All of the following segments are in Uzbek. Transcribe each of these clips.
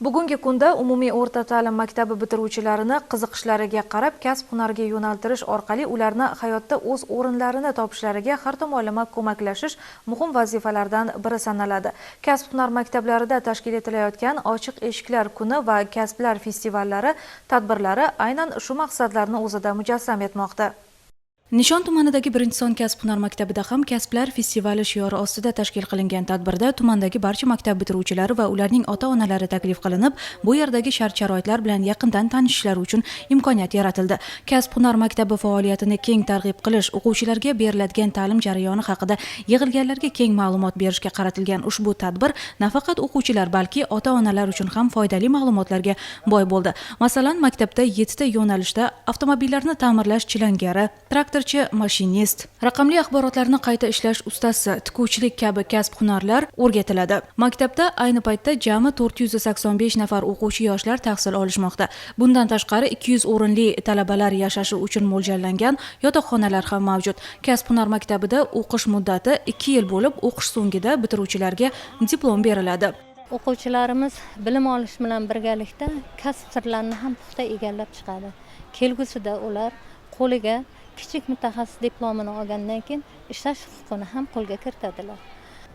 Bugungi kunda umumiy o'rta ta'lim maktabi bitiruvchilarini qiziqishlariga qarab kasb hunarga yo'naltirish orqali ularni hayotda o'z o'rinlarini topishlariga har tomonlama ko'maklashish muhim vazifalardan biri sanaladi. Kasb hunar maktablarida tashkil etilayotgan ochiq eshiklar kuni va kasblar festivallari tadbirlari aynan shu maqsadlarni o'zida mujassam etmoqda. Nishon tumanidagi birinchi son kasb hunar maktabida ham kasblar festivali shiori ostida tashkil qilingan tadbirda tumandagi barcha maktab bitiruvchilari va ularning ota-onalari taklif qilinib, bu yerdagi shart-sharoitlar bilan yaqindan tanishishlari uchun imkoniyat yaratildi. Kasb hunar maktabi faoliyatini keng targ'ib qilish, o'quvchilarga beriladigan ta'lim jarayoni haqida yig'ilganlarga keng ma'lumot berishga qaratilgan ushbu tadbir nafaqat o'quvchilar, balki ota-onalar uchun ham foydali ma'lumotlarga boy bo'ldi. Masalan, maktabda 7 ta yo'nalishda avtomobillarni ta'mirlash chilangari, traktor mashinist. Raqamli axborotlarni qayta ishlash ustasi tikuvchilik kabi kasb hunarlar o'rgatiladi. Maktabda ayni paytda jami 485 nafar o'quvchi yoshlar tahsil olishmoqda. Bundan tashqari 200 o'rinli talabalar yashashi uchun mo'ljallangan yotoqxonalar ham mavjud. Kasb hunar maktabida o'qish muddati ikki yil bo'lib o'qish so'ngida bitiruvchilarga diplom beriladi. O'quvchilarimiz bilim olish bilan birgalikda kasb sirlarini ham puxta egallab chiqadi. Kelgusida ular qo'liga kichik mutaxassis diplomini olgandan keyin ishlash huquqini ham qo'lga kiritadilar.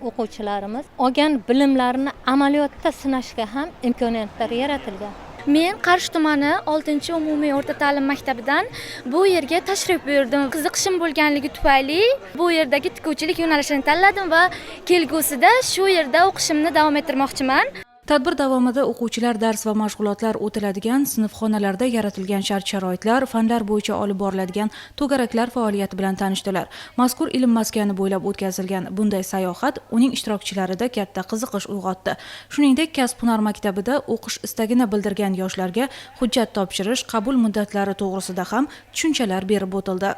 O'quvchilarimiz olgan bilimlarini amaliyotda sinashga ham imkoniyatlar yaratilgan. Men qarshi tumani oltinchi umumiy o'rta ta'lim maktabidan bu yerga tashrif buyurdim. Qiziqishim bo'lganligi tufayli bu yerdagi tikuvchilik yo'nalishini tanladim va kelgusida shu yerda o'qishimni davom ettirmoqchiman. Tadbir davomida o'quvchilar dars va mashg'ulotlar o'tiladigan sinfxonalarda yaratilgan shart-sharoitlar, fanlar bo'yicha olib boriladigan to'garaklar faoliyati bilan tanishdilar. Mazkur ilm maskani bo'ylab o'tkazilgan bunday sayohat uning ishtirokchilarida katta qiziqish uyg'otdi. Shuningdek, kasb hunar maktabida o'qish istagini bildirgan yoshlarga hujjat topshirish, qabul muddatlari to'g'risida ham tushunchalar berib o'tildi.